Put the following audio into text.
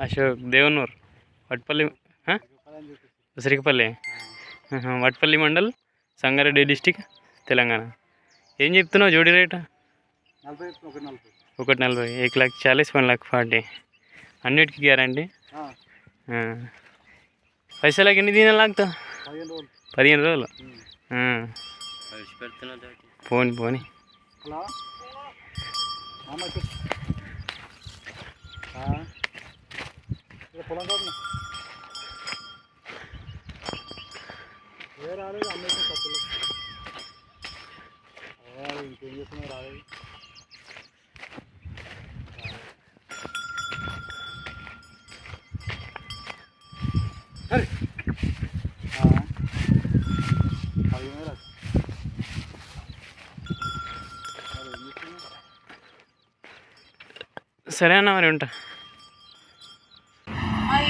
Ashok Devanur Vatpalli Usirikapalli Vatpalli mandal Sangareddy district Telangana. ఏం చెప్తున్నావు జోడీ రేట్? ఒకటి నలభై ఏక్ లక్ష చాలీస్ వన్ లాక్ ఫార్టీ. అన్నిటికి గ్యారంటీ? పైసలకి ఎన్ని దినాలు లాగుతా పదిహేను రోజులు. పోని పోని. పొలం కాదు ఏ రాలేదు అమ్మేసిన తప్పులు ఇంకేం చేస్తున్నావు రాలేదు సరే పదిహేను రాదు మరి ఏం చేస్తున్నావు సరే అన్న మరి ఉంటా మా